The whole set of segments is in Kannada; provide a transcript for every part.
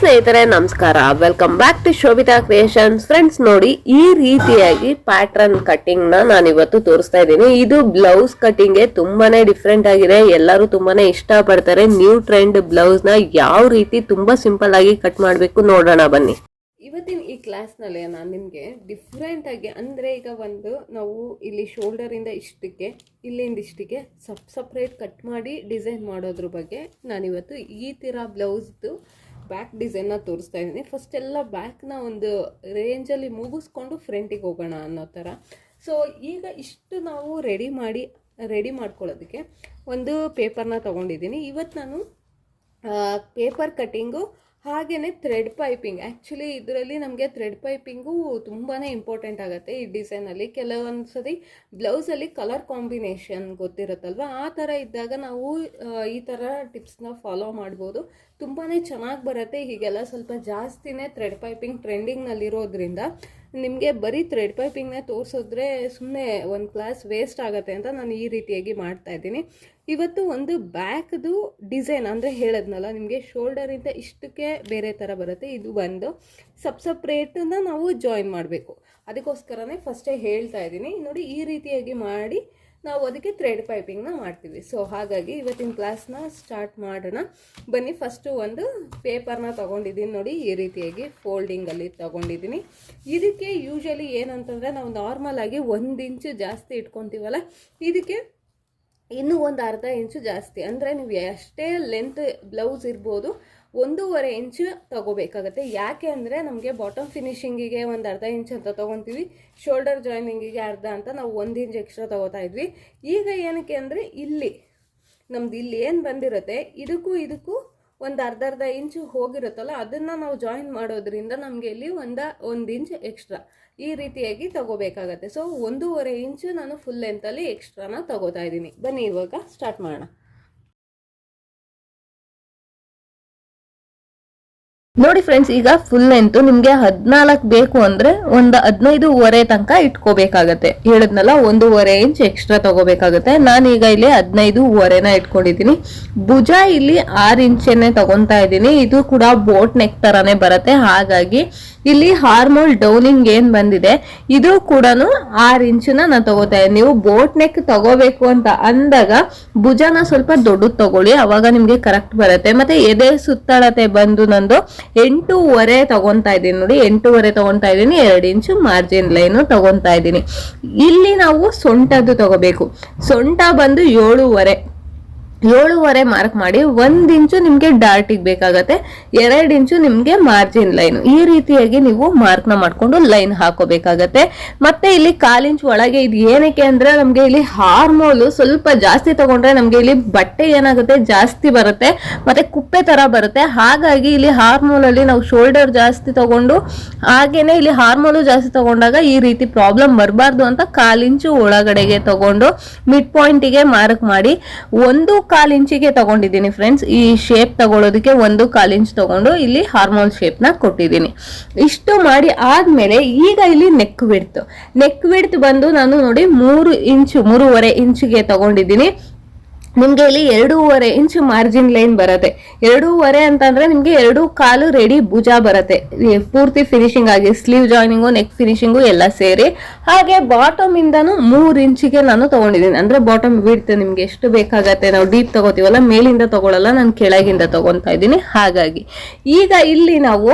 ಸ್ನೇಹಿತರೆ, ನಮಸ್ಕಾರ. Welcome back to Shobhita creations friends ನೋಡಿ, ಈ ರೀತಿಯಾಗಿ ಪ್ಯಾಟ್ರನ್ ಕಟಿಂಗ್ನ ನಾನು ಇವತ್ತು ತೋರಿಸ್ತಾ ಇದ್ದೀನಿ. ಇದು ಬ್ಲೌಸ್ ಕಟಿಂಗ್ ತುಂಬಾನೇ ಡಿಫ್ರೆಂಟ್ ಆಗಿದೆ. ಎಲ್ಲರೂ ತುಂಬಾನೇ ಇಷ್ಟ ಪಡ್ತಾರೆ ನ್ಯೂ ಟ್ರೆಂಡ್ ಬ್ಲೌಸ್ನ ಯಾವ ರೀತಿ ತುಂಬಾ ಸಿಂಪಲ್ ಆಗಿ ಕಟ್ ಮಾಡಬೇಕು ನೋಡೋಣ, ಬನ್ನಿ. ಇವತ್ತಿನ ಈ ಕ್ಲಾಸ್ನಲ್ಲಿ ನಾನು ನಿಮಗೆ ಡಿಫ್ರೆಂಟ್ ಆಗಿ ಅಂದರೆ ಈಗ ಒಂದು ನಾವು ಇಲ್ಲಿ ಶೋಲ್ಡರಿಂದ ಇಷ್ಟಕ್ಕೆ, ಇಲ್ಲಿಂದ ಇಷ್ಟಕ್ಕೆ ಸಪ್ ಸಪ್ರೇಟ್ ಕಟ್ ಮಾಡಿ ಡಿಸೈನ್ ಮಾಡೋದ್ರ ಬಗ್ಗೆ ನಾನಿವತ್ತು ಈ ಥರ ಬ್ಲೌಸ್ದು ಬ್ಯಾಕ್ ಡಿಸೈನ್ನ ತೋರಿಸ್ತಾ ಇದ್ದೀನಿ. ಫಸ್ಟ್ ಎಲ್ಲ ಬ್ಯಾಕ್ನ ಒಂದು ರೇಂಜಲ್ಲಿ ಮುಗಿಸ್ಕೊಂಡು ಫ್ರಂಟಿಗೆ ಹೋಗೋಣ ಅನ್ನೋ ಥರ ಸೊ ಈಗ ಇಷ್ಟು ನಾವು ರೆಡಿ ಮಾಡಿ ರೆಡಿ ಮಾಡ್ಕೊಳ್ಳೋದಕ್ಕೆ ಒಂದು ಪೇಪರ್ನ ತೊಗೊಂಡಿದ್ದೀನಿ. ಇವತ್ತು ನಾನು ಪೇಪರ್ ಕಟ್ಟಿಂಗು ಹಾಗೆಯೇ ಥ್ರೆಡ್ ಪೈಪಿಂಗ್ ಆ್ಯಕ್ಚುಲಿ ಇದರಲ್ಲಿ ನಮಗೆ ಥ್ರೆಡ್ ಪೈಪಿಂಗು ತುಂಬಾ ಇಂಪಾರ್ಟೆಂಟ್ ಆಗುತ್ತೆ ಈ ಡಿಸೈನಲ್ಲಿ ಕೆಲವೊಂದು ಸರಿ ಬ್ಲೌಸಲ್ಲಿ ಕಲರ್ ಕಾಂಬಿನೇಷನ್ ಗೊತ್ತಿರುತ್ತಲ್ವ? ಆ ಥರ ಇದ್ದಾಗ ನಾವು ಈ ಥರ ಟಿಪ್ಸ್ನ ಫಾಲೋ ಮಾಡ್ಬೋದು. ತುಂಬಾ ಚೆನ್ನಾಗಿ ಬರುತ್ತೆ. ಹೀಗೆಲ್ಲ ಸ್ವಲ್ಪ ಜಾಸ್ತಿನೇ ಥ್ರೆಡ್ ಪೈಪಿಂಗ್ ಟ್ರೆಂಡಿಂಗ್ನಲ್ಲಿರೋದ್ರಿಂದ ನಿಮಗೆ ಬರೀ ಥ್ರೆಡ್ ಪೈಪಿಂಗ್ನೇ ತೋರಿಸಿದ್ರೆ ಸುಮ್ಮನೆ ಒಂದು ಕ್ಲಾಸ್ ವೇಸ್ಟ್ ಆಗುತ್ತೆ ಅಂತ ನಾನು ಈ ರೀತಿಯಾಗಿ ಮಾಡ್ತಾ ಇದ್ದೀನಿ. ಇವತ್ತು ಒಂದು ಬ್ಯಾಕ್ದು ಡಿಸೈನ್ ಅಂದರೆ ಹೇಳದ್ನಲ್ಲ, ನಿಮಗೆ ಶೋಲ್ಡರಿಂದ ಇಷ್ಟಕ್ಕೆ ಬೇರೆ ಥರ ಬರುತ್ತೆ. ಇದು ಒಂದು ಸಬ್ ಸಪ್ರೇಟನ್ನ ನಾವು ಜಾಯಿನ್ ಮಾಡಬೇಕು. ಅದಕ್ಕೋಸ್ಕರನೇ ಫಸ್ಟೇ ಹೇಳ್ತಾ ಇದ್ದೀನಿ. ನೋಡಿ ಈ ರೀತಿಯಾಗಿ ಮಾಡಿ ನಾವು ಅದಕ್ಕೆ ಥ್ರೆಡ್ ಪೈಪಿಂಗ್ನ ಮಾಡ್ತೀವಿ. ಸೊ ಹಾಗಾಗಿ ಇವತ್ತಿನ ಕ್ಲಾಸ್ನ ಸ್ಟಾರ್ಟ್ ಮಾಡೋಣ. ಬನ್ನಿ ಫಸ್ಟು ಒಂದು ಪೇಪರ್ನ ತೊಗೊಂಡಿದ್ದೀನಿ ನೋಡಿ, ಈ ರೀತಿಯಾಗಿ ಫೋಲ್ಡಿಂಗಲ್ಲಿ ತೊಗೊಂಡಿದ್ದೀನಿ ಇದಕ್ಕೆ ಯೂಶಲಿ ಏನಂತಂದರೆ ನಾವು ನಾರ್ಮಲ್ ಆಗಿ ಒಂದು ಇಂಚು ಜಾಸ್ತಿ ಇಟ್ಕೊತೀವಲ್ಲ, ಇದಕ್ಕೆ ಇನ್ನೂ ಒಂದು ಅರ್ಧ ಇಂಚು ಜಾಸ್ತಿ. ಅಂದರೆ ನೀವು ಎಷ್ಟೇ ಲೆಂತ್ ಬ್ಲೌಸ್ ಇರ್ಬೋದು ಒಂದೂವರೆ ಇಂಚು ತಗೋಬೇಕಾಗತ್ತೆ. ಯಾಕೆ ಅಂದರೆ ನಮಗೆ ಬಾಟಮ್ ಫಿನಿಶಿಂಗಿಗೆ ಒಂದು ಅರ್ಧ ಇಂಚ್ ಅಂತ ತೊಗೊತೀವಿ ಶೋಲ್ಡರ್ ಜಾಯ್ನಿಂಗಿಗೆ ಅರ್ಧ ಅಂತ ನಾವು ಒಂದು ಇಂಚ್ ಎಕ್ಸ್ಟ್ರಾ ತೊಗೋತಾ ಇದ್ವಿ. ಈಗ ಏನಕ್ಕೆ ಅಂದರೆ ಇಲ್ಲಿ, ನಮ್ದು ಇಲ್ಲಿ ಏನು ಬಂದಿರುತ್ತೆ, ಇದಕ್ಕೂ ಇದಕ್ಕೂ ಒಂದು ಅರ್ಧ ಅರ್ಧ ಇಂಚು ಹೋಗಿರುತ್ತಲ್ಲ, ಅದನ್ನು ನಾವು ಜಾಯಿನ್ ಮಾಡೋದ್ರಿಂದ ನಮಗೆ ಇಲ್ಲಿ ಒಂದು ಒಂದು ಇಂಚ್ ಎಕ್ಸ್ಟ್ರಾ ಈ ರೀತಿಯಾಗಿ ತಗೋಬೇಕಾಗತ್ತೆ. ಸೊ ಒಂದೂವರೆ ಇಂಚು ನಾನು ಫುಲ್ ಲೆಂತಲ್ಲಿ ಎಕ್ಸ್ಟ್ರಾನ ತಗೋತಾ ಇದ್ದೀನಿ. ಬನ್ನಿ ಇವಾಗ ಸ್ಟಾರ್ಟ್ ಮಾಡೋಣ. ನೋಡಿ ಫ್ರೆಂಡ್ಸ್ ಈಗ ಫುಲ್ ಲೆಂತ್ ನಿಮ್ಗೆ ಹದಿನಾಲ್ಕು ಬೇಕು ಅಂದ್ರೆ ಒಂದು ಹದಿನೈದುವರೆ ತನಕ ಇಟ್ಕೋಬೇಕಾಗತ್ತೆ. ಹೇಳದ್ನಲ್ಲ, ಒಂದೂವರೆ ಇಂಚ್ ಎಕ್ಸ್ಟ್ರಾ ತಗೋಬೇಕಾಗತ್ತೆ. ನಾನೀಗ ಇಲ್ಲಿ ಹದಿನೈದುವರೆನ ಇಟ್ಕೊಂಡಿದ್ದೀನಿ. ಭುಜ ಇಲ್ಲಿ ಆರು ಇಂಚನ್ನೇ ತಗೊಂತಾ ಇದ್ದೀನಿ. ಇದು ಕೂಡ ಬೋಟ್ ನೆಕ್ ತರಾನೇ ಬರುತ್ತೆ. ಹಾಗಾಗಿ ಇಲ್ಲಿ ಹಾರ್ಮೋಲ್ ಡೌನಿಂಗ್ ಏನ್ ಬಂದಿದೆ, ಇದು ಕೂಡ ಆರ್ ಇಂಚು ನಾನು ತಗೋತಾ ಇದ್ದೀನಿ. ನೀವು ಬೋಟ್ ನೆಕ್ ತಗೋಬೇಕು ಅಂತ ಅಂದಾಗ ಭುಜನ ಸ್ವಲ್ಪ ದೊಡ್ಡದು ತಗೊಳ್ಳಿ, ಅವಾಗ ನಿಮ್ಗೆ ಕರೆಕ್ಟ್ ಬರುತ್ತೆ. ಮತ್ತೆ ಎದೆ ಸುತ್ತಳತೆ ಬಂದು ನಂದು ಎಂಟೂವರೆ ತಗೊಂತಾ ಇದ್ದೀನಿ ನೋಡಿ, ಎಂಟೂವರೆ ತಗೊಂತಾ ಇದ್ದೀನಿ, ಎರಡು ಇಂಚು ಮಾರ್ಜಿನ್ ಲೈನ್ ತಗೊಂತಾ ಇದ್ದೀನಿ. ಇಲ್ಲಿ ನಾವು ಸೊಂಟದ್ದು ತಗೋಬೇಕು. ಸೊಂಟ ಬಂದು ಏಳೂವರೆ. ಏಳುವರೆ ಮಾರ್ಕ್ ಮಾಡಿ ಒಂದು ಇಂಚು ನಿಮಗೆ ಡಾರ್ಟಿಗೆ ಬೇಕಾಗತ್ತೆ, ಎರಡು ಇಂಚು ನಿಮಗೆ ಮಾರ್ಜಿನ್ ಲೈನ್ ಈ ರೀತಿಯಾಗಿ ನೀವು ಮಾರ್ಕ್ನ ಮಾಡ್ಕೊಂಡು ಲೈನ್ ಹಾಕೋಬೇಕಾಗತ್ತೆ. ಮತ್ತೆ ಇಲ್ಲಿ ಕಾಲಿಂಚ್ ಒಳಗೆ ಇದು ಏನಕ್ಕೆ ಅಂದ್ರೆ ನಮಗೆ ಇಲ್ಲಿ ಹಾರ್ಮೋಲು ಸ್ವಲ್ಪ ಜಾಸ್ತಿ ತಗೊಂಡ್ರೆ ನಮಗೆ ಇಲ್ಲಿ ಬಟ್ಟೆ ಏನಾಗುತ್ತೆ ಜಾಸ್ತಿ ಬರುತ್ತೆ, ಮತ್ತೆ ಕುಪ್ಪೆ ತರ ಬರುತ್ತೆ. ಹಾಗಾಗಿ ಇಲ್ಲಿ ಹಾರ್ಮೋಲ್ ಅಲ್ಲಿ ನಾವು ಶೋಲ್ಡರ್ ಜಾಸ್ತಿ ತಗೊಂಡು, ಹಾಗೇನೆ ಇಲ್ಲಿ ಹಾರ್ಮೋಲು ಜಾಸ್ತಿ ತಗೊಂಡಾಗ ಈ ರೀತಿ ಪ್ರಾಬ್ಲಮ್ ಬರಬಾರ್ದು ಅಂತ ಕಾಲಿಂಚು ಒಳಗಡೆಗೆ ತಗೊಂಡು ಮಿಡ್ ಪಾಯಿಂಟಿಗೆ ಮಾರ್ಕ್ ಮಾಡಿ, ಒಂದು ಕಾಲ್ ಇಂಚಿಗೆ ತಗೊಂಡಿದ್ದೀನಿ ಫ್ರೆಂಡ್ಸ್ ಈ ಶೇಪ್ ತಗೊಳ್ಳೋದಕ್ಕೆ ಒಂದು ಕಾಲ್ ಇಂಚ್ ತಗೊಂಡು ಇಲ್ಲಿ ಹಾರ್ಮೋನ್ ಶೇಪ್ನ ಕೊಟ್ಟಿದ್ದೀನಿ. ಇಷ್ಟು ಮಾಡಿ ಆದ್ಮೇಲೆ ಈಗ ಇಲ್ಲಿ ನೆಕ್ ವಿಡ್ತ್ ನೆಕ್ ವಿಡ್ತ್ ಬಂದು ನಾನು ನೋಡಿ ಮೂರು ಇಂಚು, ಮೂರುವರೆ ಇಂಚಿಗೆ ತಗೊಂಡಿದ್ದೀನಿ. ನಿಮ್ಗೆ ಇಲ್ಲಿ ಎರಡೂವರೆ ಇಂಚ್ ಮಾರ್ಜಿನ್ ಲೈನ್ ಬರುತ್ತೆ. ಎರಡೂವರೆ ಅಂತಂದ್ರೆ ನಿಮ್ಗೆ ಎರಡು ಕಾಲು ರೆಡಿ ಭುಜ ಬರುತ್ತೆ. ಪೂರ್ತಿ ಫಿನಿಶಿಂಗ್ ಆಗಿ ಸ್ಲೀವ್ ಜಾಯ್ನಿಂಗು ನೆಕ್ ಫಿನಿಶಿಂಗು ಎಲ್ಲ ಸೇರಿ. ಹಾಗೆ ಬಾಟಮ್ ಇಂದನು ಮೂರ್ ಇಂಚಿಗೆ ನಾನು ತಗೊಂಡಿದ್ದೀನಿ. ಅಂದ್ರೆ ಬಾಟಮ್ ವಿಡ್ತ್ ನಿಮ್ಗೆ ಎಷ್ಟು ಬೇಕಾಗತ್ತೆ, ನಾವು ಡೀಪ್ ತಗೋತೀವಲ್ಲ, ಮೇಲಿಂದ ತಗೊಳಲ್ಲ, ನಾನು ಕೆಳಗಿಂದ ತಗೊಂತಾ ಇದ್ದೀನಿ. ಹಾಗಾಗಿ ಈಗ ಇಲ್ಲಿ ನಾವು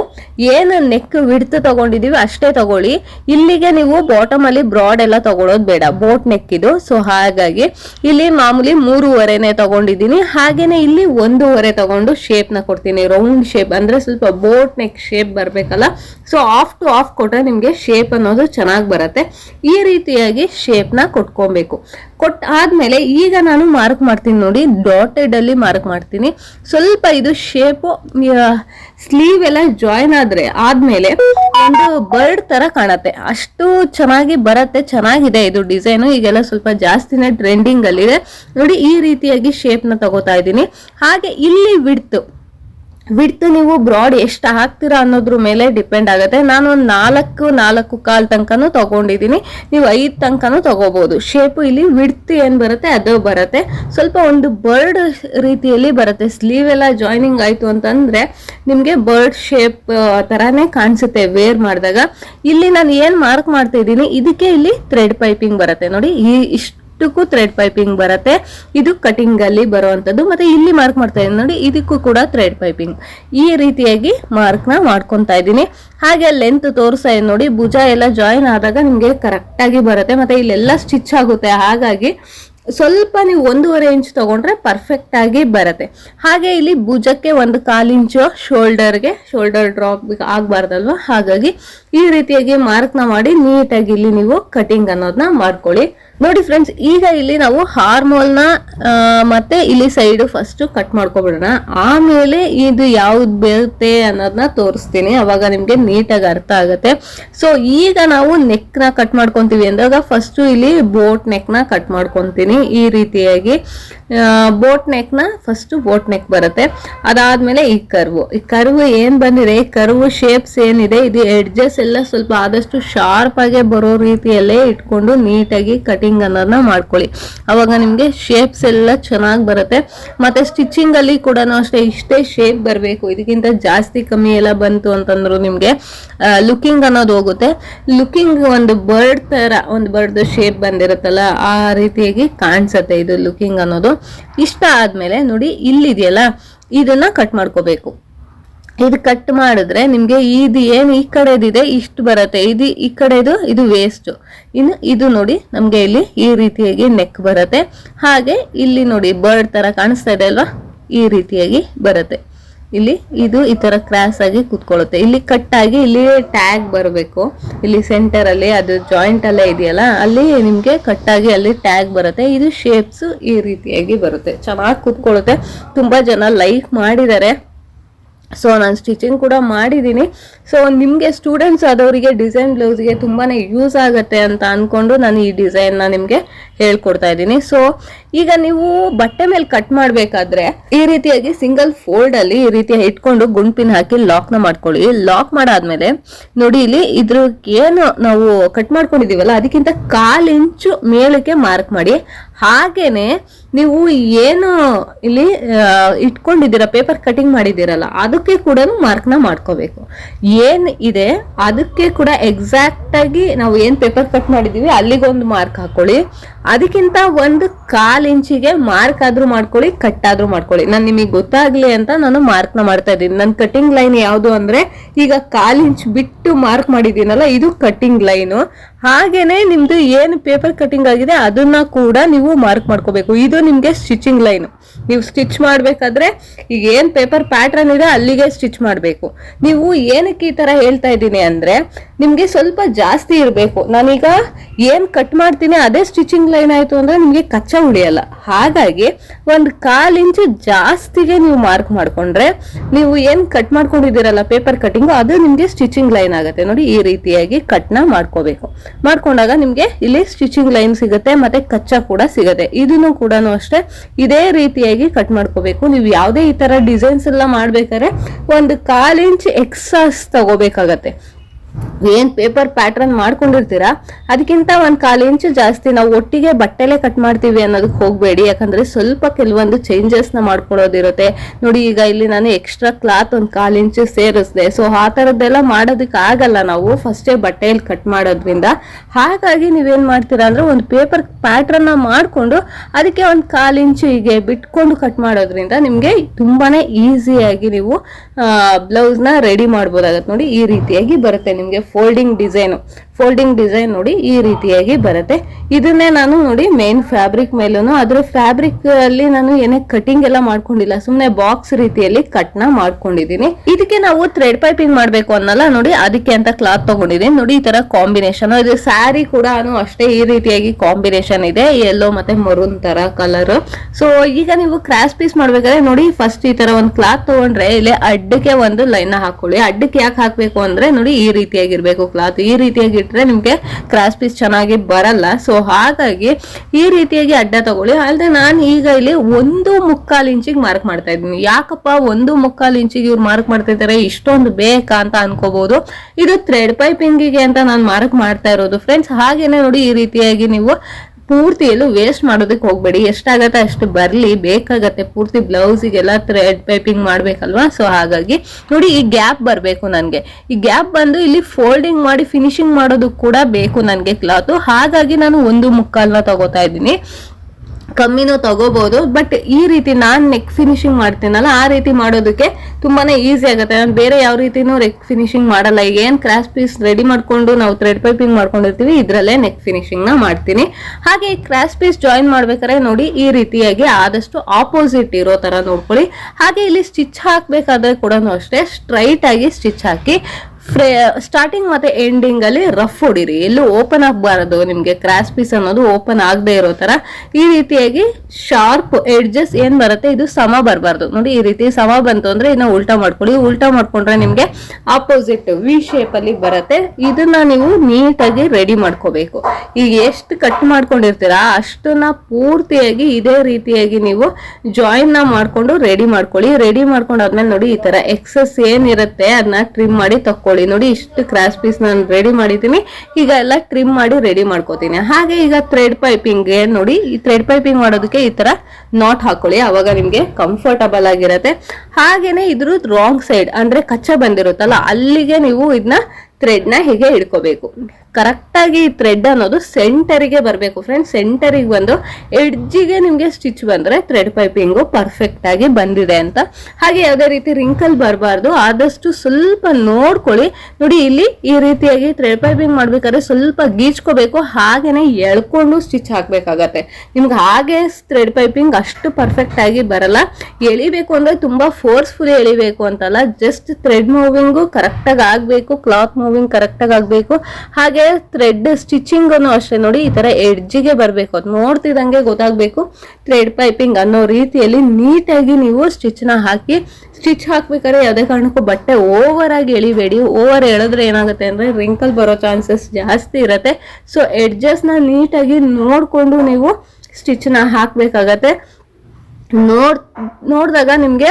ಏನು ನೆಕ್ ವಿಡ್ತ್ ತಗೊಂಡಿದೀವಿ ಅಷ್ಟೇ ತಗೊಳ್ಳಿ. ಇಲ್ಲಿಗೆ ನೀವು ಬಾಟಮ್ ಅಲ್ಲಿ ಬ್ರಾಡ್ ಎಲ್ಲ ತಗೊಳ್ಳೋದು ಬೇಡ. ಬೋಟ್ ನೆಕ್ ಇದು. ಸೊ ಹಾಗಾಗಿ ಇಲ್ಲಿ ಮಾಮೂಲಿ ಮೂರುವರೆನೆ ತಗೊಂಡಿದ್ದೀನಿ. ಹಾಗೇನೆ ಇಲ್ಲಿ ಒಂದೂವರೆ ತಗೊಂಡು ಶೇಪ್ನ ಕೊಡ್ತೀನಿ. ರೌಂಡ್ ಶೇಪ್ ಅಂದ್ರೆ ಸ್ವಲ್ಪ ಬೋಟ್ ನೆಕ್ ಶೇಪ್ ಬರಬೇಕಲ್ಲ. ಸೊ ಆಫ್ ಟು ಆಫ್ ಕೊಟ್ಟರೆ ನಿಮಗೆ ಶೇಪ್ ಅನ್ನೋದು ಚೆನ್ನಾಗಿ ಬರುತ್ತೆ. ಈ ರೀತಿಯಾಗಿ ಶೇಪ್ನ ಕೊಟ್ಕೊಬೇಕು. ಕೊಟ್ ಆದ್ಮೇಲೆ ಈಗ ನಾನು ಮಾರ್ಕ್ ಮಾಡ್ತೀನಿ ನೋಡಿ ಡಾಟೆಡ್ ಅಲ್ಲಿ ಮಾರ್ಕ್ ಮಾಡ್ತೀನಿ. ಸ್ವಲ್ಪ ಇದು ಶೇಪು ಸ್ಲೀವ್ ಎಲ್ಲ ಜಾಯಿನ್ ಆದ್ರೆ ಆದ್ಮೇಲೆ ಒಂದು ಬರ್ಡ್ ತರ ಕಾಣತ್ತೆ. ಅಷ್ಟು ಚೆನ್ನಾಗಿ ಬರುತ್ತೆ, ಚೆನ್ನಾಗಿದೆ ಇದು ಡಿಸೈನು ಈಗೆಲ್ಲ ಸ್ವಲ್ಪ ಜಾಸ್ತಿನೇ ಟ್ರೆಂಡಿಂಗ್ ಅಲ್ಲಿದೆ. ನೋಡಿ, ಈ ರೀತಿಯಾಗಿ ಶೇಪ್ನ ತಗೋತಾ ಇದ್ದೀನಿ. ಹಾಗೆ ಇಲ್ಲಿ ವಿಡ್ತು ವಿಡ್ತ್ ನೀವು ಬ್ರಾಡ್ ಎಷ್ಟು ಹಾಕ್ತೀರಾ ಅನ್ನೋದ್ರ ಮೇಲೆ ಡಿಪೆಂಡ್ ಆಗುತ್ತೆ. ನಾನು ಒಂದು ನಾಲ್ಕು ನಾಲ್ಕು ಕಾಲ್ ತನಕನೂ ತಗೊಂಡಿದ್ದೀನಿ ನೀವು ಐದು ತನಕನೂ ತಗೋಬಹುದು ಶೇಪ್ ಇಲ್ಲಿ ವಿಡ್ತ್ ಏನು ಬರುತ್ತೆ ಅದು ಬರುತ್ತೆ. ಸ್ವಲ್ಪ ಒಂದು ಬರ್ಡ್ ರೀತಿಯಲ್ಲಿ ಬರುತ್ತೆ. ಸ್ಲೀವ್ ಎಲ್ಲ ಜಾಯ್ನಿಂಗ್ ಆಯ್ತು ಅಂತಂದ್ರೆ ನಿಮಗೆ ಬರ್ಡ್ ಶೇಪ್ ತರಾನೇ ಕಾಣಿಸುತ್ತೆ ವೇರ್ ಮಾಡಿದಾಗ. ಇಲ್ಲಿ ನಾನು ಏನು ಮಾರ್ಕ್ ಮಾಡ್ತಾ ಇದ್ದೀನಿ ಇದಕ್ಕೆ ಇಲ್ಲಿ ಥ್ರೆಡ್ ಪೈಪಿಂಗ್ ಬರುತ್ತೆ. ನೋಡಿ, ಈ ಇಷ್ಟು ಇಷ್ಟಕ್ಕೂ ಥ್ರೆಡ್ ಪೈಪಿಂಗ್ ಬರುತ್ತೆ. ಇದು ಕಟಿಂಗ್ ಅಲ್ಲಿ ಬರುವಂತದ್ದು. ಮತ್ತೆ ಇಲ್ಲಿ ಮಾರ್ಕ್ ಮಾಡ್ತಾ ಇದ್ದೀನಿ ನೋಡಿ, ಇದಕ್ಕೂ ಕೂಡ ಥ್ರೆಡ್ ಪೈಪಿಂಗ್ ಈ ರೀತಿಯಾಗಿ ಮಾರ್ಕ್ನ ಮಾಡ್ಕೊಂತಾ ಇದ್ದೀನಿ. ಹಾಗೆ ಲೆಂತ್ ತೋರಿಸ್ತಾ ನೋಡಿ, ಭುಜ ಎಲ್ಲ ಜಾಯಿನ್ ಆದಾಗ ನಿಮ್ಗೆ ಕರೆಕ್ಟ್ ಆಗಿ ಬರುತ್ತೆ. ಮತ್ತೆ ಇಲ್ಲೆಲ್ಲ ಸ್ಟಿಚ್ ಆಗುತ್ತೆ. ಹಾಗಾಗಿ ಸ್ವಲ್ಪ ನೀವು ಒಂದೂವರೆ ಇಂಚ್ ತಗೊಂಡ್ರೆ ಪರ್ಫೆಕ್ಟ್ ಆಗಿ ಬರುತ್ತೆ. ಹಾಗೆ ಇಲ್ಲಿ ಭುಜಕ್ಕೆ ಒಂದು ಕಾಲು ಇಂಚು ಶೋಲ್ಡರ್ಗೆ ಶೋಲ್ಡರ್ ಡ್ರಾಪ್ ಆಗಬಾರ್ದಲ್ವ? ಹಾಗಾಗಿ ಈ ರೀತಿಯಾಗಿ ಮಾರ್ಕ್ನ ಮಾಡಿ ನೀಟಾಗಿ ಇಲ್ಲಿ ನೀವು ಕಟಿಂಗ್ ಅನ್ನೋದನ್ನ ಮಾಡ್ಕೊಳ್ಳಿ. ನೋಡಿ ಫ್ರೆಂಡ್ಸ್ ಈಗ ಇಲ್ಲಿ ನಾವು ಹಾರ್ಮೋಲ್ನ ಮತ್ತೆ ಇಲ್ಲಿ ಸೈಡ್ ಫಸ್ಟ್ ಕಟ್ ಮಾಡ್ಕೊಬಿಡೋಣ. ಆಮೇಲೆ ಇದು ಯಾವ್ದು ಬರುತ್ತೆ ಅನ್ನೋದನ್ನ ತೋರಿಸ್ತೀನಿ. ಅವಾಗ ನಿಮಗೆ ನೀಟಾಗಿ ಅರ್ಥ ಆಗುತ್ತೆ. ಸೊ ಈಗ ನಾವು ನೆಕ್ನ ಕಟ್ ಮಾಡ್ಕೊಂತೀವಿ ಅಂದಾಗ ಫಸ್ಟ್ ಇಲ್ಲಿ ಬೋಟ್ ನೆಕ್ನ ಕಟ್ ಮಾಡ್ಕೊಂತೀನಿ. ಈ ರೀತಿಯಾಗಿ ಬೋಟ್ ನೆಕ್ನ ಫಸ್ಟ್ ಬೋಟ್ ನೆಕ್ ಬರುತ್ತೆ. ಅದಾದ್ಮೇಲೆ ಈ ಕರ್ವು. ಈ ಕರ್ವು ಏನು ಬಂದಿದೆ? ಕರ್ವು ಶೇಪ್ಸ್ ಏನಿದೆ? ಇದು ಎಡ್ಜಸ್ ಎಲ್ಲ ಸ್ವಲ್ಪ ಆದಷ್ಟು ಶಾರ್ಪ್ ಆಗಿ ಬರೋ ರೀತಿಯಲ್ಲೇ ಇಟ್ಕೊಂಡು ನೀಟಾಗಿ ಕಟಿಂಗ್ ಅನ್ನೋದನ್ನ ಮಾಡ್ಕೊಳ್ಳಿ. ಅವಾಗ ನಿಮಗೆ ಶೇಪ್ಸ್ ಎಲ್ಲ ಚೆನ್ನಾಗಿ ಬರುತ್ತೆ. ಮತ್ತೆ ಸ್ಟಿಚಿಂಗ್ ಕೂಡ ಅಷ್ಟೇ, ಇಷ್ಟೇ ಶೇಪ್ ಬರಬೇಕು. ಇದಕ್ಕಿಂತ ಜಾಸ್ತಿ ಕಮ್ಮಿ ಎಲ್ಲ ಬಂತು ಅಂತಂದ್ರು ನಿಮಗೆ ಲುಕಿಂಗ್ ಅನ್ನೋದು ಹೋಗುತ್ತೆ. ಲುಕಿಂಗ್ ಒಂದು ಬರ್ಡ್ ತರ, ಒಂದು ಬರ್ಡ್ ಶೇಪ್ ಬಂದಿರುತ್ತಲ್ಲ, ಆ ರೀತಿಯಾಗಿ ಕಾಣಿಸುತ್ತೆ ಇದು ಲುಕಿಂಗ್ ಅನ್ನೋದು. ಇಷ್ಟ ಆದ್ಮೇಲೆ ನೋಡಿ, ಇಲ್ಲಿದೆಯಲ್ಲ, ಇದನ್ನ ಕಟ್ ಮಾಡ್ಕೋಬೇಕು. ಇದು ಕಟ್ ಮಾಡಿದ್ರೆ ನಿಮ್ಗೆ ಇದು ಏನು ಈ ಕಡೆದಿದೆ, ಇಷ್ಟು ಬರುತ್ತೆ. ಇದು ಈ ಕಡೆದು, ಇದು ವೇಸ್ಟ್ ಇನ್ನು ಇದು ನೋಡಿ ನಮ್ಗೆ ಇಲ್ಲಿ ಈ ರೀತಿಯಾಗಿ ನೆಕ್ ಬರುತ್ತೆ. ಹಾಗೆ ಇಲ್ಲಿ ನೋಡಿ ಬರ್ಡ್ ತರ ಕಾಣಿಸ್ತಾ ಇದೆ ಅಲ್ವಾ? ಈ ರೀತಿಯಾಗಿ ಬರುತ್ತೆ. ಇಲ್ಲಿ ಇದು ಈ ತರ ಕ್ರಾಸ್ ಆಗಿ ಕುತ್ಕೊಳ್ಳುತ್ತೆ. ಇಲ್ಲಿ ಕಟ್ ಆಗಿ ಇಲ್ಲಿ ಟ್ಯಾಗ್ ಬರಬೇಕು. ಇಲ್ಲಿ ಸೆಂಟರ್ ಅಲ್ಲಿ, ಅದು ಜಾಯಿಂಟ್ ಅಲ್ಲೇ ಇದೆಯಲ್ಲ, ಅಲ್ಲಿ ನಿಮ್ಗೆ ಕಟ್ ಆಗಿ ಅಲ್ಲಿ ಟ್ಯಾಗ್ ಬರುತ್ತೆ. ಇದು ಶೇಪ್ಸ್ ಈ ರೀತಿಯಾಗಿ ಬರುತ್ತೆ. ಚೆನ್ನಾಗಿ ಕುತ್ಕೊಳ್ಳುತ್ತೆ. ತುಂಬಾ ಜನ ಲೈಕ್ ಮಾಡಿದ್ದಾರೆ. ಸೊ ನಾನು ಸ್ಟಿಚಿಂಗ್ ಕೂಡ ಮಾಡಿದ್ದೀನಿ ಸೊ ನಿಮಗೆ ಸ್ಟೂಡೆಂಟ್ಸ್ ಆದವರಿಗೆ ಡಿಸೈನ್ ಬ್ಲೌಸ್ಗೆ ತುಂಬಾ ಯೂಸ್ ಆಗುತ್ತೆ ಅಂತ ಅಂದ್ಕೊಂಡು ನಾನು ಈ ಡಿಸೈನ್ನ ನಿಮಗೆ ಹೇಳ್ಕೊಡ್ತಾ ಇದ್ದೀನಿ ಸೊ ಈಗ ನೀವು ಬಟ್ಟೆ ಮೇಲೆ ಕಟ್ ಮಾಡಬೇಕಾದ್ರೆ ಈ ರೀತಿಯಾಗಿ ಸಿಂಗಲ್ ಫೋಲ್ಡಲ್ಲಿ ಈ ರೀತಿ ಇಟ್ಕೊಂಡು ಗುಂಡ್ಪಿನ್ ಹಾಕಿ ಲಾಕ್ನ ಮಾಡ್ಕೊಳ್ಳಿ. ಲಾಕ್ ಮಾಡಾದ್ಮೇಲೆ ನೋಡಿ ಇಲ್ಲಿ ಇದ್ರ ಏನು ನಾವು ಕಟ್ ಮಾಡ್ಕೊಂಡಿದ್ದೀವಲ್ಲ ಅದಕ್ಕಿಂತ ಕಾಲು ಇಂಚು ಮೇಲಕ್ಕೆ ಮಾರ್ಕ್ ಮಾಡಿ. ಹಾಗೇನೆ ನೀವು ಏನು ಇಲ್ಲಿ ಇಟ್ಕೊಂಡಿದ್ದೀರ ಪೇಪರ್ ಕಟಿಂಗ್ ಮಾಡಿದ್ದೀರಲ್ಲ, ಅದಕ್ಕೆ ಕೂಡ ಮಾರ್ಕ್ನ ಮಾಡ್ಕೋಬೇಕು. ಏನು ಇದೆ, ಅದಕ್ಕೆ ಕೂಡ ಎಕ್ಸಾಕ್ಟ್ ಆಗಿ ನಾವು ಏನು ಪೇಪರ್ ಕಟ್ ಮಾಡಿದೀವಿ, ಅಲ್ಲಿಗೊಂದು ಮಾರ್ಕ್ ಹಾಕೊಳ್ಳಿ. ಅದಕ್ಕಿಂತ ಒಂದು ಕಾಲ್ ಇಂಚಿಗೆ ಮಾರ್ಕ್ ಆದರೂ ಮಾಡ್ಕೊಳ್ಳಿ ಕಟ್ ಆದರೂ ಮಾಡ್ಕೊಳ್ಳಿ. ನಾನು ನಿಮಗೆ ಗೊತ್ತಾಗ್ಲಿ ಅಂತ ನಾನು ಮಾರ್ಕ್ನ ಮಾಡ್ತಾ ಇದ್ದೀನಿ. ನನ್ನ ಕಟಿಂಗ್ ಲೈನ್ ಯಾವುದು ಅಂದ್ರೆ, ಈಗ ಕಾಲ್ ಇಂಚ್ ಬಿಟ್ಟು ಮಾರ್ಕ್ ಮಾಡಿದ್ದೀನಲ್ಲ, ಇದು ಕಟಿಂಗ್ ಲೈನು ಹಾಗೇನೆ ನಿಮ್ಮದು ಏನು ಪೇಪರ್ ಕಟಿಂಗ್ ಆಗಿದೆ, ಅದನ್ನ ಕೂಡ ನೀವು ಮಾರ್ಕ್ ಮಾಡ್ಕೋಬೇಕು. ಇದು ನಿಮಗೆ ಸ್ಟಿಚಿಂಗ್ ಲೈನ್ ನೀವು ಸ್ಟಿಚ್ ಮಾಡಬೇಕಾದ್ರೆ, ಈಗ ಏನು ಪೇಪರ್ ಪ್ಯಾಟ್ರನ್ ಇದೆ, ಅಲ್ಲಿಗೆ ಸ್ಟಿಚ್ ಮಾಡಬೇಕು. ನೀವು ಏನಕ್ಕೆ ಈ ತರ ಹೇಳ್ತಾ ಇದ್ದೀನಿ ಅಂದ್ರೆ, ನಿಮಗೆ ಸ್ವಲ್ಪ ಜಾಸ್ತಿ ಇರಬೇಕು. ನಾನೀಗ ಏನ್ ಕಟ್ ಮಾಡ್ತೀನಿ ಅದೇ ಸ್ಟಿಚಿಂಗ್ ಲೈನ್ ಆಯ್ತು ಅಂದ್ರೆ ನಿಮ್ಗೆ ಕಚ್ಚಾ ಉಳಿಯಲ್ಲ. ಹಾಗಾಗಿ ಒಂದು ಕಾಲು ಇಂಚು ಜಾಸ್ತಿಗೆ ನೀವು ಮಾರ್ಕ್ ಮಾಡ್ಕೊಂಡ್ರೆ ನೀವು ಏನ್ ಕಟ್ ಮಾಡ್ಕೊಂಡಿದ್ದೀರಲ್ಲ ಪೇಪರ್ ಕಟಿಂಗ್ ಅದು ನಿಮ್ಗೆ ಸ್ಟಿಚಿಂಗ್ ಲೈನ್ ಆಗುತ್ತೆ. ನೋಡಿ ಈ ರೀತಿಯಾಗಿ ಕಟ್ನ ಮಾಡ್ಕೋಬೇಕು. ಮಾಡ್ಕೊಂಡಾಗ ನಿಮ್ಗೆ ಇಲ್ಲಿ ಸ್ಟಿಚಿಂಗ್ ಲೈನ್ ಸಿಗುತ್ತೆ ಮತ್ತೆ ಕಚ್ಚಾ ಕೂಡ ಸಿಗುತ್ತೆ. ಇದನ್ನು ಕೂಡ ಅಷ್ಟೇ ಇದೇ ರೀತಿಯಾಗಿ ಕಟ್ ಮಾಡ್ಕೋಬೇಕು. ನೀವು ಯಾವುದೇ ಈ ತರ ಡಿಸೈನ್ಸ್ ಎಲ್ಲ ಮಾಡ್ಬೇಕಾದ್ರೆ ಒಂದು ಕಾಲು ಇಂಚ್ ಎಕ್ಸಾಸ್ ತಗೋಬೇಕಾಗತ್ತೆ. ಏನ್ ಪೇಪರ್ ಪ್ಯಾಟರ್ನ್ ಮಾಡ್ಕೊಂಡಿರ್ತೀರಾ? ಅದಕ್ಕಿಂತ ಒಂದ್ ಕಾಲು ಇಂಚು ಜಾಸ್ತಿ ನಾವು ಒಟ್ಟಿಗೆ ಬಟ್ಟೆಲೆ ಕಟ್ ಮಾಡ್ತೀವಿ ಅನ್ನೋದಕ್ಕೆ ಹೋಗ್ಬೇಡಿ. ಯಾಕಂದ್ರೆ ಸ್ವಲ್ಪ ಕೆಲವೊಂದು ಚೇಂಜಸ್ನ ಮಾಡ್ಕೊಳ್ಳೋದಿರುತ್ತೆ ನೋಡಿ, ಈಗ ಇಲ್ಲಿ ನಾನು ಎಕ್ಸ್ಟ್ರಾ ಕ್ಲಾತ್ ಒಂದ್ ಕಾಲು ಇಂಚು ಸೇರಿಸ್ದೆ. ಸೊ ಆ ತರದ್ದೆಲ್ಲ ಮಾಡೋದಕ್ಕೆ ಆಗಲ್ಲ ನಾವು. ಫಸ್ಟೇ ಬಟ್ಟೆಯಲ್ಲಿ ಕಟ್ ಮಾಡೋದ್ರಿಂದ. ಹಾಗಾಗಿ ನೀವೇನ್ ಮಾಡ್ತೀರಾ ಅಂದ್ರೆ ಒಂದು ಪೇಪರ್ ಪ್ಯಾಟರ್ನ್ ಮಾಡ್ಕೊಂಡು ಅದಕ್ಕೆ ಒಂದು ಕಾಲು ಇಂಚು ಹೀಗೆ ಬಿಟ್ಕೊಂಡು ಕಟ್ ಮಾಡೋದ್ರಿಂದ ನಿಮ್ಗೆ ತುಂಬಾನೇ ಈಸಿಯಾಗಿ ನೀವು ಬ್ಲೌಸ್ನ ರೆಡಿ ಮಾಡ್ಬೋದಾಗತ್ತೆ. ನೋಡಿ, ಈ ರೀತಿಯಾಗಿ ಬರುತ್ತೆ ಫೋಲ್ಡಿಂಗ್ ಡಿಸೈನ್ ಫೋಲ್ಡಿಂಗ್ ಡಿಸೈನ್ ನೋಡಿ ಈ ರೀತಿಯಾಗಿ ಬರುತ್ತೆ. ಇದನ್ನೇ ನಾನು ನೋಡಿ ಮೇನ್ ಫ್ಯಾಬ್ರಿಕ್ ಮೇಲೂ ಅದ್ರ ಫ್ಯಾಬ್ರಿಕ್ ಅಲ್ಲಿ ನಾನು ಏನೇ ಕಟಿಂಗ್ ಎಲ್ಲ ಮಾಡ್ಕೊಂಡಿಲ್ಲ, ಸುಮ್ನೆ ಬಾಕ್ಸ್ ರೀತಿಯಲ್ಲಿ ಕಟ್ನ ಮಾಡ್ಕೊಂಡಿದೀನಿ. ಇದಕ್ಕೆ ನಾವು ಥ್ರೆಡ್ ಪೈಪಿಂಗ್ ಮಾಡ್ಬೇಕು ಅನ್ನಲ್ಲ, ನೋಡಿ ಅದಕ್ಕೆ ಅಂತ ಕ್ಲಾತ್ ತಗೊಂಡಿದ್ದೀನಿ ನೋಡಿ ಈ ತರ ಕಾಂಬಿನೇಷನ್ ಇದು ಸ್ಯಾರಿ ಕೂಡ ಅಷ್ಟೇ ಈ ರೀತಿಯಾಗಿ ಕಾಂಬಿನೇಷನ್ ಇದೆ ಎಲ್ಲೋ ಮತ್ತೆ ಮರೂನ್ ತರ ಕಲರ್ ಸೊ ಈಗ ನೀವು ಕ್ರಾಸ್ ಪೀಸ್ ಮಾಡ್ಬೇಕಾದ್ರೆ ನೋಡಿ ಫಸ್ಟ್ ಈ ತರ ಒಂದು ಕ್ಲಾತ್ ತಗೊಂಡ್ರೆ, ಇಲ್ಲಿ ಅಡ್ಡಕ್ಕೆ ಒಂದು ಲೈನ್ ಹಾಕೊಳ್ಳಿ. ಅಡ್ಡಕ್ಕೆ ಯಾಕೆ ಹಾಕ್ಬೇಕು ಅಂದ್ರೆ ನೋಡಿ ಈ ರೀತಿಯಾಗಿರ್ಬೇಕು ಕ್ಲಾತ್ ಈ ರೀತಿಯಾಗಿ ಇಟ್ರೆ ನಿಮಗೆ ಕ್ರಾಸ್ ಪೀಸ್ ಚೆನ್ನಾಗಿ ಬರಲ್ಲ. ಸೊ ಹಾಗಾಗಿ ಈ ರೀತಿಯಾಗಿ ಅಡ್ಡ ತಗೊಳ್ಳಿ. ಅಲ್ಲದೆ ನಾನು ಈಗ ಇಲ್ಲಿ ಒಂದು ಮುಕ್ಕಾಲು ಇಂಚಿಗೆ ಮಾರ್ಕ್ ಮಾಡ್ತಾ ಇದ್ದೀನಿ. ಯಾಕಪ್ಪ ಒಂದು ಮುಕ್ಕಾಲು ಇಂಚಿಗೆ ಇವ್ರು ಮಾರ್ಕ್ ಮಾಡ್ತಾ ಇದ್ದಾರೆ? ಇಷ್ಟೊಂದು ಬೇಕಾ ಅಂತ ಅನ್ಕೋಬಹುದು ಇದು ಥ್ರೆಡ್ ಪೈಪಿಂಗಿಗೆ ಅಂತ ನಾನು ಮಾರ್ಕ್ ಮಾಡ್ತಾ ಇರೋದು. ಫ್ರೆಂಡ್ಸ್ ಹಾಗೇನೆ ನೋಡಿ ಈ ರೀತಿಯಾಗಿ ನೀವು ಪೂರ್ತಿ ಎಲ್ಲೂ ವೇಸ್ಟ್ ಮಾಡೋದಕ್ಕೆ ಹೋಗ್ಬೇಡಿ. ಎಷ್ಟಾಗತ್ತೆ ಅಷ್ಟು ಬರಲಿ, ಬೇಕಾಗತ್ತೆ ಪೂರ್ತಿ ಬ್ಲೌಸಿಗೆಲ್ಲ ಥ್ರೆಡ್ ಪೈಪಿಂಗ್ ಮಾಡಬೇಕಲ್ವಾ? ಸೊ ಹಾಗಾಗಿ ನೋಡಿ ಈ ಗ್ಯಾಪ್ ಬರಬೇಕು ನನಗೆ. ಈ ಗ್ಯಾಪ್ ಬಂದು ಇಲ್ಲಿ ಫೋಲ್ಡಿಂಗ್ ಮಾಡಿ ಫಿನಿಶಿಂಗ್ ಮಾಡೋದು ಕೂಡ ಬೇಕು ನನಗೆ ಕ್ಲಾತು ಹಾಗಾಗಿ ನಾನು ಒಂದು ಮುಕ್ಕಾಲ್ನ ತಗೋತಾ ಇದ್ದೀನಿ. ಕಮ್ಮಿನೂ ತಗೋಬಹುದು ಬಟ್ ಈ ರೀತಿ ನಾನ್ ನೆಕ್ ಫಿನಿಶಿಂಗ್ ಮಾಡ್ತೀನಲ್ಲ, ಆ ರೀತಿ ಮಾಡೋದಕ್ಕೆ ತುಂಬಾನೇ ಈಸಿ ಆಗುತ್ತೆ. ನಾನು ಬೇರೆ ಯಾವ ರೀತಿನೂ ನೆಕ್ ಫಿನಿಶಿಂಗ್ ಮಾಡಲ್ಲ. ಈಗ ಏನ್ ಕ್ರಾಸ್ ಪೀಸ್ ರೆಡಿ ಮಾಡ್ಕೊಂಡು ನಾವು ಥ್ರೆಡ್ ಪೈಪಿಂಗ್ ಮಾಡ್ಕೊಂಡಿರ್ತೀವಿ, ಇದರಲ್ಲೇ ನೆಕ್ ಫಿನಿಶಿಂಗ್ನ ಮಾಡ್ತೀನಿ. ಹಾಗೆ ಈ ಕ್ರಾಸ್ ಪೀಸ್ ಜಾಯಿನ್ ಮಾಡ್ಬೇಕಾದ್ರೆ ನೋಡಿ, ಈ ರೀತಿಯಾಗಿ ಆದಷ್ಟು ಆಪೋಸಿಟ್ ಇರೋ ತರ ನೋಡ್ಕೊಳ್ಳಿ. ಹಾಗೆ ಇಲ್ಲಿ ಸ್ಟಿಚ್ ಹಾಕ್ಬೇಕಾದ್ರೆ ಕೂಡ ಅಷ್ಟೇ ಸ್ಟ್ರೈಟ್ ಆಗಿ ಸ್ಟಿಚ್ ಹಾಕಿ ಫ್ರೇ ಸ್ಟಾರ್ಟಿಂಗ್ ಮತ್ತೆ ಎಂಡಿಂಗ್ ಅಲ್ಲಿ ರಫ್ ಹೊಡಿರಿ. ಎಲ್ಲೂ ಓಪನ್ ಆಗಬಾರದು ನಿಮ್ಗೆ ಕ್ರಾಸ್ ಪೀಸ್ ಅನ್ನೋದು ಓಪನ್ ಆಗದೆ ಇರೋ ತರ. ಈ ರೀತಿಯಾಗಿ ಶಾರ್ಪ್ ಎಡ್ಜಸ್ ಏನ್ ಬರುತ್ತೆ? ಇದು ಸಮ ಬರಬಾರ್ದು. ನೋಡಿ, ಈ ರೀತಿ ಸಮ ಬಂತು ಅಂದ್ರೆ ಇದನ್ನ ಉಲ್ಟಾ ಮಾಡ್ಕೊಳ್ಳಿ. ಉಲ್ಟಾ ಮಾಡ್ಕೊಂಡ್ರೆ ನಿಮ್ಗೆ ಆಪೋಸಿಟ್ ವಿ ಶೇಪ್ ಅಲ್ಲಿ ಬರುತ್ತೆ. ಇದನ್ನ ನೀವು ನೀಟಾಗಿ ರೆಡಿ ಮಾಡ್ಕೋಬೇಕು. ಈಗ ಎಷ್ಟು ಕಟ್ ಮಾಡ್ಕೊಂಡಿರ್ತೀರಾ? ಅಷ್ಟನ್ನ ಪೂರ್ತಿಯಾಗಿ ಇದೇ ರೀತಿಯಾಗಿ ನೀವು ಜಾಯಿನ್ನ ಮಾಡ್ಕೊಂಡು ರೆಡಿ ಮಾಡ್ಕೊಳ್ಳಿ. ರೆಡಿ ಮಾಡ್ಕೊಂಡಾದ್ಮೇಲೆ ನೋಡಿ, ಈ ತರ ಎಕ್ಸಸ್ ಏನಿರುತ್ತೆ ಅದನ್ನ ಟ್ರಿಮ್ ಮಾಡಿ ತಕ್ಕೊಳ್ಳಿ. ನೋಡಿ, ಇಷ್ಟು ಕ್ರಾಸ್ ಪೀಸ್ ನಾನು ರೆಡಿ ಮಾಡಿದ್ದೀನಿ. ಈಗ ಎಲ್ಲ ಕ್ರಿಮ್ ಮಾಡಿ ರೆಡಿ ಮಾಡ್ಕೋತೀನಿ. ಹಾಗೆ ಈಗ ಥ್ರೆಡ್ ಪೈಪಿಂಗ್ಗೆ ನೋಡಿ, ಈ ಥ್ರೆಡ್ ಪೈಪಿಂಗ್ ಮಾಡೋದಕ್ಕೆ ಈ ಥರ ನಾಟ್ ಹಾಕೊಳ್ಳಿ. ಆವಾಗ ನಿಮಗೆ ಕಂಫರ್ಟಬಲ್ ಆಗಿರತ್ತೆ. ಹಾಗೇನೆ ಇದ್ರ ರಾಂಗ್ ಸೈಡ್ ಅಂದರೆ ಕಚ್ಚ ಬಂದಿರುತ್ತಲ್ಲ, ಅಲ್ಲಿಗೆ ನೀವು ಇದನ್ನ ಥ್ರೆಡ್ನ ಹೀಗೆ ಹಿಡ್ಕೋಬೇಕು ಕರೆಕ್ಟ್ ಆಗಿ ಥ್ರೆಡ್ ಅನ್ನೋದು ಸೆಂಟರಿಗೆ ಬರಬೇಕು ಫ್ರೆಂಡ್ಸ್ ಸೆಂಟರಿಗೆ ಬಂದು ಎಡ್ಜಿಗೆ ನಿಮಗೆ ಸ್ಟಿಚ್ ಬಂದರೆ ಥ್ರೆಡ್ ಪೈಪಿಂಗು ಪರ್ಫೆಕ್ಟ್ ಆಗಿ ಬಂದಿದೆ ಅಂತ. ಹಾಗೆ ಯಾವುದೇ ರೀತಿ ರಿಂಕಲ್ ಬರಬಾರ್ದು. ಆದಷ್ಟು ಸ್ವಲ್ಪ ನೋಡ್ಕೊಳ್ಳಿ. ನೋಡಿ, ಇಲ್ಲಿ ಈ ರೀತಿಯಾಗಿ ಥ್ರೆಡ್ ಪೈಪಿಂಗ್ ಮಾಡ್ಬೇಕಾದ್ರೆ ಸ್ವಲ್ಪ ಗೀಚ್ಕೋಬೇಕು. ಹಾಗೇನೆ ಎಳ್ಕೊಂಡು ಸ್ಟಿಚ್ ಹಾಕಬೇಕಾಗತ್ತೆ. ನಿಮ್ಗೆ ಹಾಗೆ ಥ್ರೆಡ್ ಪೈಪಿಂಗ್ ಅಷ್ಟು ಪರ್ಫೆಕ್ಟ್ ಆಗಿ ಬರಲ್ಲ. ಎಳಿಬೇಕು ಅಂದರೆ ತುಂಬ ಫೋರ್ಸ್ಫುಲಿ ಎಳಿಬೇಕು ಅಂತಲ್ಲ. ಜಸ್ಟ್ ಥ್ರೆಡ್ ಮೂವಿಂಗು ಕರೆಕ್ಟಾಗಿ ಆಗಬೇಕು. ಕ್ಲಾತ್ ಮೂವಿಂಗ್ ಕರೆಕ್ಟಾಗಿ ಆಗಬೇಕು. ಹಾಗೆ ಥ್ರೆಡ್ ಸ್ಟಿಚಿಂಗ್ ಅಷ್ಟೇ ನೋಡಿ, ಈ ತರ ಎಡ್ಜಿಗೆ ಬರಬೇಕು. ಅದು ನೋಡ್ತಿದ್ದಂಗೆ ಗೊತ್ತಾಗಬೇಕು. ಥ್ರೆಡ್ ಪೈಪಿಂಗ್ ಅನ್ನೋ ರೀತಿಯಲ್ಲಿ ನೀಟಾಗಿ ನೀವು ಸ್ಟಿಚ್ನ ಹಾಕಿ ಸ್ಟಿಚ್ ಹಾಕ್ಬೇಕಾದ್ರೆ ಯಾವುದೇ ಕಾರಣಕ್ಕೂ ಬಟ್ಟೆ ಓವರ್ ಆಗಿ ಎಳಿಬೇಡಿ. ಓವರ್ ಎಳೆದ್ರೆ ಏನಾಗುತ್ತೆ ಅಂದ್ರೆ ರಿಂಕಲ್ ಬರೋ ಚಾನ್ಸಸ್ ಜಾಸ್ತಿ ಇರುತ್ತೆ. ಸೊ ಎಡ್ಜಸ್ನ ನೀಟಾಗಿ ನೋಡ್ಕೊಂಡು ನೀವು ಸ್ಟಿಚ್ ಹಾಕಬೇಕಾಗತ್ತೆ ಹಾಕ್ಬೇಕಾಗತ್ತೆ. ನೋಡ್, ನೋಡಿದಾಗ ನಿಮ್ಗೆ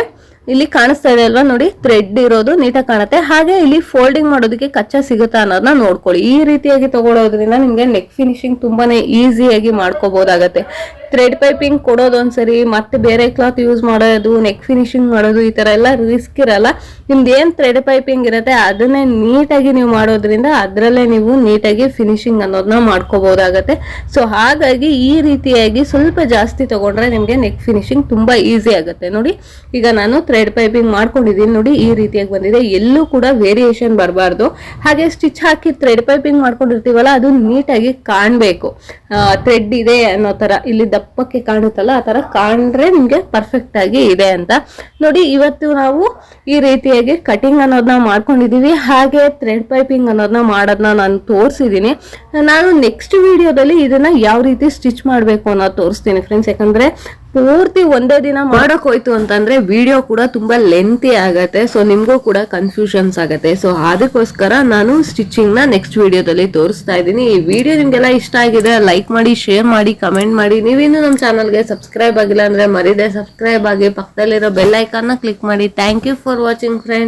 ಇಲ್ಲಿ ಕಾಣಿಸ್ತಾ ಇದೆ ಅಲ್ವಾ ನೋಡಿ? ಥ್ರೆಡ್ ಇರೋದು ನೀಟಾಗಿ ಕಾಣುತ್ತೆ. ಹಾಗೆ ಇಲ್ಲಿ ಫೋಲ್ಡಿಂಗ್ ಮಾಡೋದಕ್ಕೆ ಕಚ್ಚಾ ಸಿಗುತ್ತಾ ಅನ್ನೋದನ್ನ ನೋಡ್ಕೊಳ್ಳಿ. ಈ ರೀತಿಯಾಗಿ ತಗೊಳ್ಳೋದ್ರಿಂದ ನಿಮಗೆ ನೆಕ್ ಫಿನಿಶಿಂಗ್ ತುಂಬಾನೇ ಈಸಿಯಾಗಿ ಮಾಡ್ಕೋಬಹುದಾಗತ್ತೆ ಥ್ರೆಡ್ ಪೈಪಿಂಗ್ ಕೊಡೋದು ಒಂದ್ಸರಿ, ಮತ್ತೆ ಬೇರೆ ಕ್ಲಾತ್ ಯೂಸ್ ಮಾಡೋದು ನೆಕ್ ಫಿನಿಶಿಂಗ್ ಮಾಡೋದು, ಈ ತರ ಎಲ್ಲ ರಿಸ್ಕ್ ಇರಲ್ಲ. ನಿಮ್ದು ಏನು ಥ್ರೆಡ್ ಪೈಪಿಂಗ್ ಇರುತ್ತೆ, ಅದನ್ನೇ ನೀಟಾಗಿ ನೀವು ಮಾಡೋದ್ರಿಂದ ಅದರಲ್ಲೇ ನೀವು ನೀಟಾಗಿ ಫಿನಿಶಿಂಗ್ ಅನ್ನೋದನ್ನ ಮಾಡ್ಕೋಬಹುದಾಗತ್ತೆ. ಸೊ ಹಾಗಾಗಿ ಈ ರೀತಿಯಾಗಿ ಸ್ವಲ್ಪ ಜಾಸ್ತಿ ತಗೊಂಡ್ರೆ ನಿಮಗೆ ನೆಕ್ ಫಿನಿಶಿಂಗ್ ತುಂಬಾ ಈಸಿ ಆಗುತ್ತೆ. ನೋಡಿ, ಈಗ ನಾನು ಥ್ರೆಡ್ ಪೈಪಿಂಗ್ ಮಾಡ್ಕೊಂಡಿದ್ದೀನಿ. ನೋಡಿ, ಈ ರೀತಿಯಾಗಿ ಬಂದಿದೆ. ಎಲ್ಲೂ ಕೂಡ ವೇರಿಯೇಷನ್ ಬರಬಾರ್ದು. ಹಾಗೆ ಸ್ಟಿಚ್ ಹಾಕಿ ಥ್ರೆಡ್ ಪೈಪಿಂಗ್ ಮಾಡ್ಕೊಂಡಿರ್ತೀವಲ್ಲ, ಅದು ನೀಟಾಗಿ ಕಾಣಬೇಕು. ಥ್ರೆಡ್ ಇದೆ ಅನ್ನೋ ತರ. ಇಲ್ಲಿ ದಪ್ಪಕ್ಕೆ ಕಾಣುತ್ತಲ್ಲ, ಆ ತರ ಕಾಣ್ರೆ ನಿಮ್ಗೆ ಪರ್ಫೆಕ್ಟ್ ಆಗಿ ಇದೆ ಅಂತ. ನೋಡಿ, ಇವತ್ತು ನಾವು ಈ ರೀತಿಯಾಗಿ ಕಟಿಂಗ್ ಅನ್ನೋದನ್ನ ಮಾಡ್ಕೊಂಡಿದೀವಿ. ಹಾಗೆ ಥ್ರೆಡ್ ಪೈಪಿಂಗ್ ಅನ್ನೋದನ್ನ ಮಾಡೋದನ್ನ ನಾನು ತೋರಿಸಿದೀನಿ. ನಾನು ನೆಕ್ಸ್ಟ್ ವಿಡಿಯೋದಲ್ಲಿ ಇದನ್ನ ಯಾವ ರೀತಿ ಸ್ಟಿಚ್ ಮಾಡಬೇಕು ಅನ್ನೋದು ತೋರಿಸ್ತೀನಿ ಫ್ರೆಂಡ್ಸ್ ಯಾಕಂದ್ರೆ ಪೂರ್ತಿ ಒಂದೇ ದಿನ ಮಾಡಕ್ ಹೋಯ್ತು ಅಂತಂದ್ರೆ ವಿಡಿಯೋ ಕೂಡ ತುಂಬಾ ಲೆಂತಿ ಆಗತ್ತೆ. ಸೊ ನಿಮ್ಗೂ ಕೂಡ ಕನ್ಫ್ಯೂಷನ್ಸ್ ಆಗತ್ತೆ. ಸೊ ಅದಕ್ಕೋಸ್ಕರ ನಾನು ಸ್ಟಿಚಿಂಗ್ನ ನೆಕ್ಸ್ಟ್ ವಿಡಿಯೋದಲ್ಲಿ ತೋರಿಸ್ತಾ ಇದ್ದೀನಿ. ಈ ವಿಡಿಯೋ ನಿಮ್ಗೆಲ್ಲ ಇಷ್ಟ ಆಗಿದೆ ಲೈಕ್ ಮಾಡಿ ಶೇರ್ ಮಾಡಿ ಕಮೆಂಟ್ ಮಾಡಿ. ನೀವಿನ್ನು ನಮ್ಮ ಚಾನಲ್ಗೆ ಸಬ್ಸ್ಕ್ರೈಬ್ ಆಗಿಲ್ಲ ಅಂದ್ರೆ ಮರಿದೆ. ಸಬ್ಸ್ಕ್ರೈಬ್ ಆಗಿ ಪಕ್ಕದಲ್ಲಿರೋ ಬೆಲ್ ಐಕಾನ್ ಕ್ಲಿಕ್ ಮಾಡಿ. Thank you for watching friend